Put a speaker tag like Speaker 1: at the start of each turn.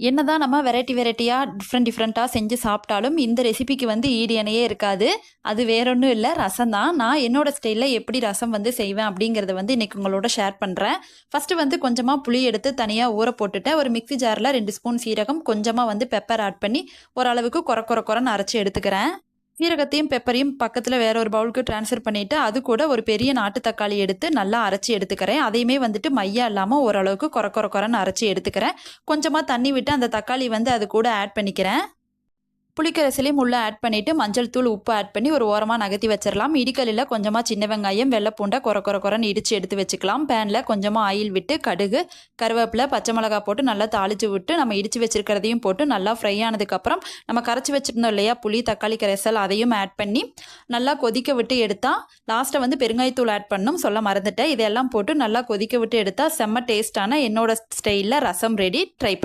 Speaker 1: என்னதான் நம்ம வெரைட்டி வெரைட்டியாக டிஃப்ரெண்ட் டிஃப்ரெண்ட்டாக செஞ்சு சாப்பிட்டாலும் இந்த ரெசிபிக்கு வந்து ஈடியனையே இருக்காது. அது வேறொன்றும் இல்லை. ரசம் தான். நான் என்னோட ஸ்டைலில் எப்படி ரசம் வந்து செய்வேன் அப்படிங்கிறத வந்து இன்றைக்கி உங்களோட ஷேர் பண்ணுறேன் ஃபஸ்ட்டு வந்து கொஞ்சமாக புளி எடுத்து தனியாக ஊற போட்டுட்டேன். ஒரு மிக்ஸி ஜாரில் ரெண்டு ஸ்பூன் சீரகம் கொஞ்சமாக வந்து பெப்பர் ஆட் பண்ணி ஓரளவுக்கு குறை குறை குறைன்னு அரைச்சி எடுத்துக்கிறேன். சீரகத்தையும் பெப்பரையும் பக்கத்தில் வேற ஒரு பவுலுக்கு ட்ரான்ஸ்ஃபர் பண்ணிவிட்டு அது கூட ஒரு பெரிய நாட்டு தக்காளி எடுத்து நல்லா அரைச்சி எடுத்துக்கிறேன். அதையுமே வந்துட்டு மையா இல்லாமல் ஓரளவுக்கு குறை குறை குறைன்னு அரைச்சி எடுத்துக்கிறேன். கொஞ்சமாக தண்ணி விட்டு அந்த தக்காளி வந்து அது கூட ஆட் பண்ணிக்கிறேன். புளிக்கரசிலையும் உள்ளே ஆட் பண்ணிவிட்டு மஞ்சள் தூள் உப்பு ஆட் பண்ணி ஒரு ஓரமாக நகர்த்தி வச்சிடலாம் இடிக்கல்லில் கொஞ்சமாக சின்ன வெங்காயம் வெள்ளை பூண்டை குறை குறை குறைன்னு இடித்து எடுத்து வச்சுக்கலாம். பேனில் கொஞ்சமாக ஆயில் விட்டு கடுகு கருவேப்பிலை பச்சை மிளகா போட்டு நல்லா தாளித்து விட்டு நம்ம இடித்து வச்சிருக்கிறதையும் போட்டு நல்லா ஃப்ரை ஆனதுக்கப்புறம் நம்ம கரைச்சி வச்சுருந்தோம் இல்லையா புளி தக்காளி கரைசல் அதையும் ஆட் பண்ணி நல்லா கொதிக்க விட்டு எடுத்தால் லாஸ்ட்டை வந்து பெருங்காயத்தூள் ஆட் பண்ணும் சொல்ல மறந்துட்டேன். இதெல்லாம் போட்டு நல்லா கொதிக்க விட்டு எடுத்தால் செம்ம டேஸ்ட்டான என்னோட ஸ்டைலில் ரசம் ரெடி ட்ரை பண்ணி.